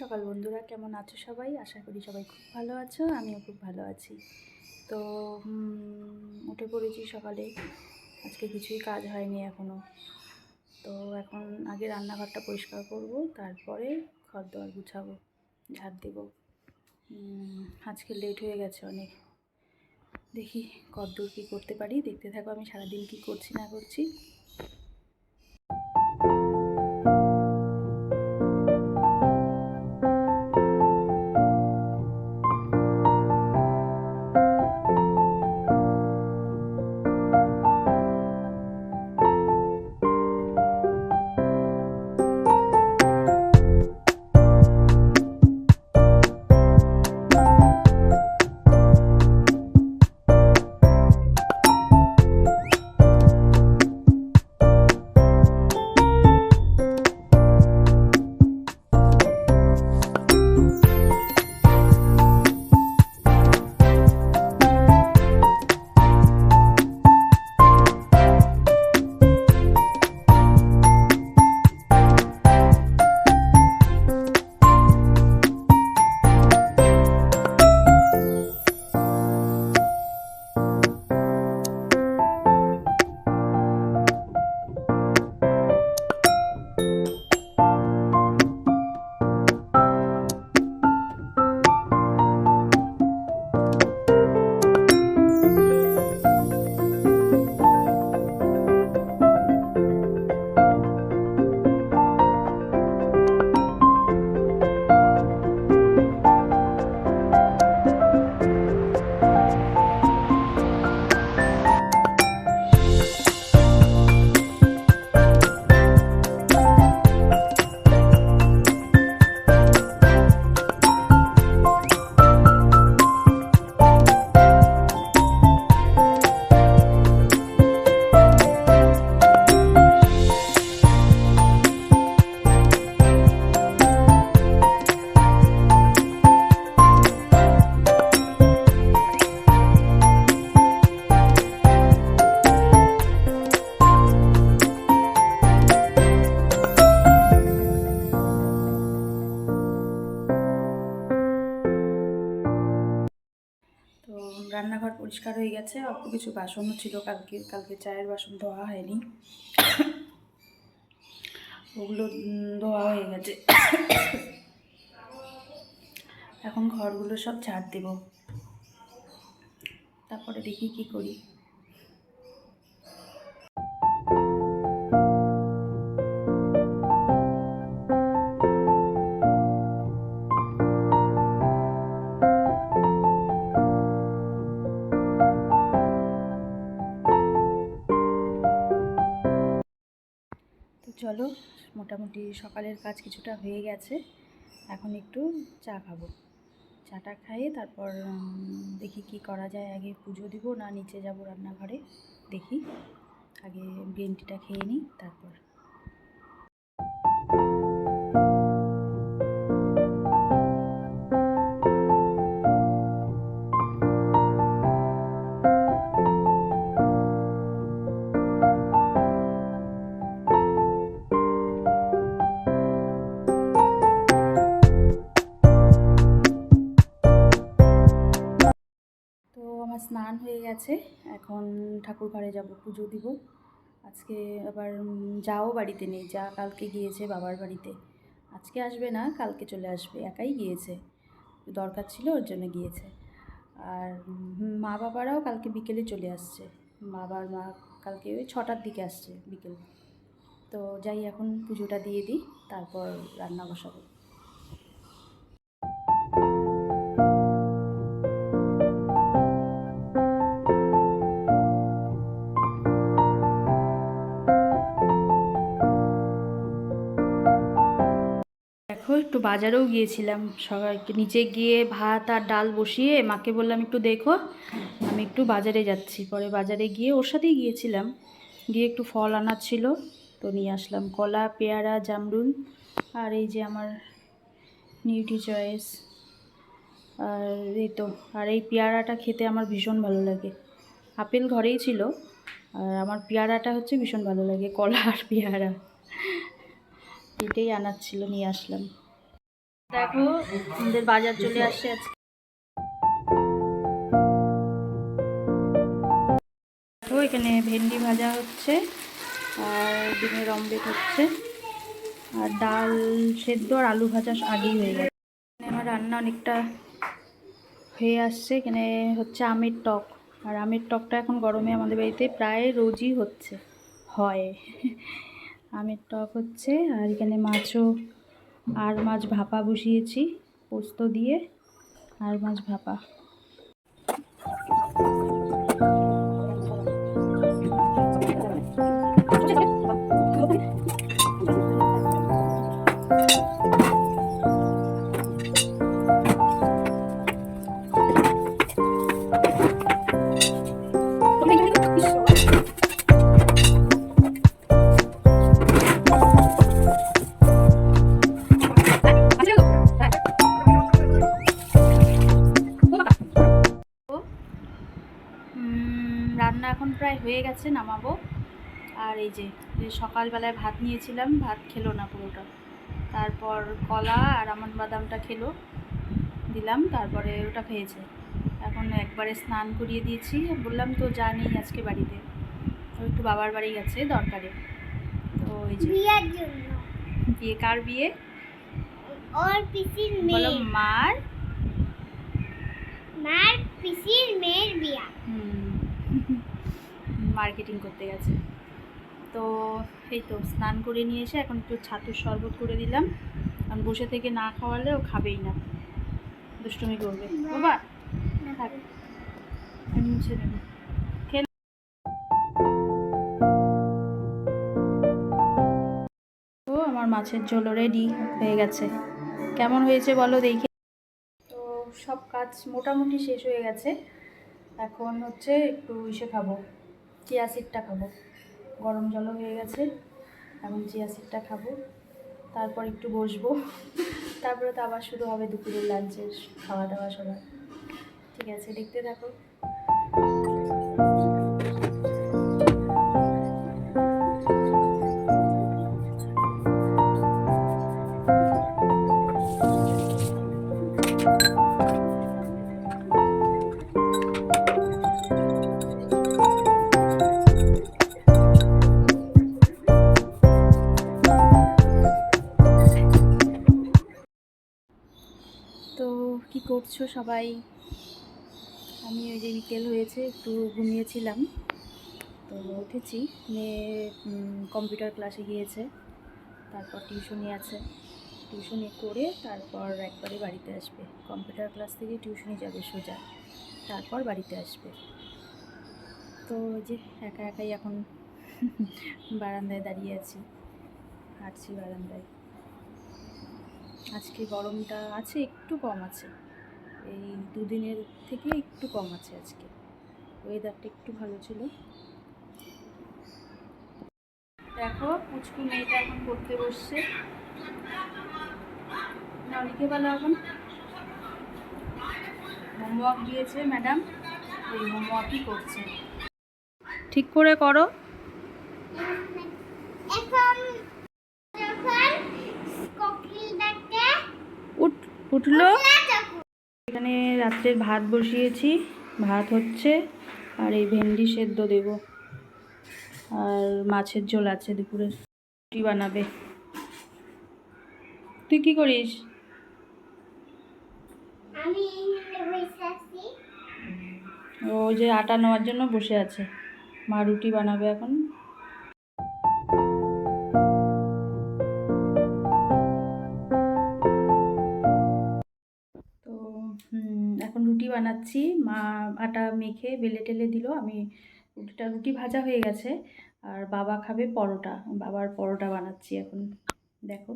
সকাল বন্ধুরা, কেমন আছো সবাই? আশা করি সবাই খুব ভালো আছো, আমিও খুব ভালো আছি। তো উঠে পড়েছি সকালে। আজকে কিছুই কাজ হয়নি এখনও তো এখন আগে রান্নাঘরটা পরিষ্কার করব, তারপরে ঘর দোয়ার গুছাবো, ঝাড় দেব। আজকে লেট হয়ে গেছে অনেক। দেখি কতদূর কী করতে পারি? দেখতে থাকো আমি সারাদিন কী করছি না করছি। পরিষ্কার হয়ে গেছে। অল্প কিছু বাসনও ছিল, কালকে কালকে চায়ের বাসন ধোয়া হয়নি। ওগুলো ধোয়া হয়ে গেছে। এখন ঘরগুলো সব ঝাড় দেব। তারপরে দেখি কি করি। মোটামুটি সকালের কাজ কিছুটা হয়ে গেছে। এখন একটু চা খাব। চাটা খাইয়ে তারপর দেখি কি করা যায়। আগে পুজো দিব, না নিচে যাব রান্নাঘরে। দেখি। আগে গ্রিন টিটা খেয়ে নিই, তারপর স্নান হয়ে গেছে, এখন ঠাকুর ঘরে যাব, পুজো দিব। আজকে আবার যাও বাড়িতে নেই, যা কালকে গিয়েছে বাবার বাড়িতে। আজকে আসবে না, কালকে চলে আসবে, একাই গিয়েছে। দরকার ছিল ওর জন্য গিয়েছে। আর মা বাবারাও কালকে বিকেলে চলে আসছে। বাবার মা কালকে ওই ছটার দিকে আসছে বিকেল। তো যাই, এখন পুজোটা দিয়ে দিই, তারপর রান্না বসাবো। বাজারেও গিয়েছিলাম সবাই। নিচে গিয়ে ভাত আর ডাল বসিয়ে মাকে বললাম, একটু দেখো, আমি একটু বাজারে যাচ্ছি। পরে বাজারে গিয়ে ওর সাথেই গিয়েছিলাম। গিয়ে একটু ফল আনার ছিল, তো নিয়ে আসলাম। কলা, পেয়ারা, জামরুল আর এই যে আমার নিউটি চয়েস। আর এই তো, আর এই পেয়ারাটা খেতে আমার ভীষণ ভালো লাগে। আপেল ঘরেই ছিল, আর আমার পেয়ারাটা হচ্ছে ভীষণ ভালো লাগে, কলা আর পেয়ারা। এটাই আনার ছিল, নিয়ে আসলাম। দেখো, আমাদের বাজার চলে আসছে আজকে। দেখো, এখানে ভেন্ডি ভাজা হচ্ছে আর ডিমের অমলেট হচ্ছে। আর ডাল সেদ্ধ আর আলু ভাজা আগেই হয়ে গেছে। আমার রান্না অনেকটা হয়ে আসছে। এখানে হচ্ছে আমের টক। আর আমের টকটা এখন গরমে আমাদের বাড়িতে প্রায় রোজই হচ্ছে, হয়। আমের টক হচ্ছে আর এখানে মাছও আর মাছ ভাপা বসিয়েছি পোস্ত দিয়ে আর মাছ ভাপা। প্রায় হয়ে গেছে নামাবো। আর এই যে সকালবেলায় ভাত নিয়েছিলাম ভাত খেলো না পুরোটা। তারপর কলা আর আমন বাদামটা খেলো দিলাম তারপরে ওটা খেয়েছে। এখন একবারে স্নান করিয়ে দিয়েছি বললাম তো যা নেই আজকে বাড়িতে। ও একটু বাবার বাড়ি গেছে দরকারে। তো ওই যে বিয়ার জন্য। বিয়ে কার বিয়ে? ওর পিসির বলো মেয়ে মার। মার পিসির মেয়ের বিয়া। মার্কেটিং করতে গেছে। তো এই তো স্নান করে নিয়ে এসে এখন একটু ছাতুর শরবত করে দিলাম। কারণ বসে থেকে না খাওয়ালে ও খাবেই না। দুষ্টুমি করবে। বাবা থাক। মুছে নেব নাও। আমার মাছের ঝোল রেডি হয়ে গেছে। কেমন হয়েছে বলো দেখি। তো সব কাজ মোটামুটি শেষ হয়ে গেছে। এখন হচ্ছে একটু ইসে খাব। চিয়া সিডটা খাব। গরম জলও হয়ে গেছে, এখন চিয়া সিডটা খাব। তারপর একটু বসবো। তারপরে তো আবার শুরু হবে দুপুরের লাঞ্চের খাওয়া দাওয়া সবার। ঠিক আছে, দেখতে থাকো। করছ সবাই? আমি ওই যে বিকেল হয়েছে, একটু ঘুমিয়েছিলাম। তো উঠেছি, মেয়ে কম্পিউটার ক্লাসে গিয়েছে, তারপর টিউশনি আছে। টিউশনি করে তারপর একবারে বাড়িতে আসবে। কম্পিউটার ক্লাস থেকে টিউশনি যাবে সোজা, তারপর বাড়িতে আসবে। তো যে একা একাই এখন বারান্দায় দাঁড়িয়ে আছি, হাঁটছি বারান্দায়। আজকে গরমটা আছে, একটু কম আছে। এই দুদিনের থেকে একটু কম আছে আজকে। ওয়েদারটা একটু ভালো ছিল। দেখো পুচকু মেয়েটা এখন পড়তে বসছে। লিখে ভালো এখন। হোমওয়ার্ক দিয়েছে ম্যাডাম ওই হোমওয়ার্কই করছে। ঠিক করে করো। উঠল? রাত্রের ভাত বসিয়েছি। ভাত হচ্ছে আর এই ভেন্ডি সেদ্ধ দেব। আর মাছের ঝোল আছে দুপুরে। রুটি বানাবে। তুই কি করিস? ও যে আটা নেওয়ার জন্য বসে আছে। মা রুটি বানাবে এখন। বানাচ্ছি। মা আটা মেখে বেলে টেলে দিল। আমি রুটিটা রুটি ভাজা হয়ে গেছে। আর বাবা খাবে পরোটা। বাবার পরোটা বানাচ্ছি এখন। দেখো।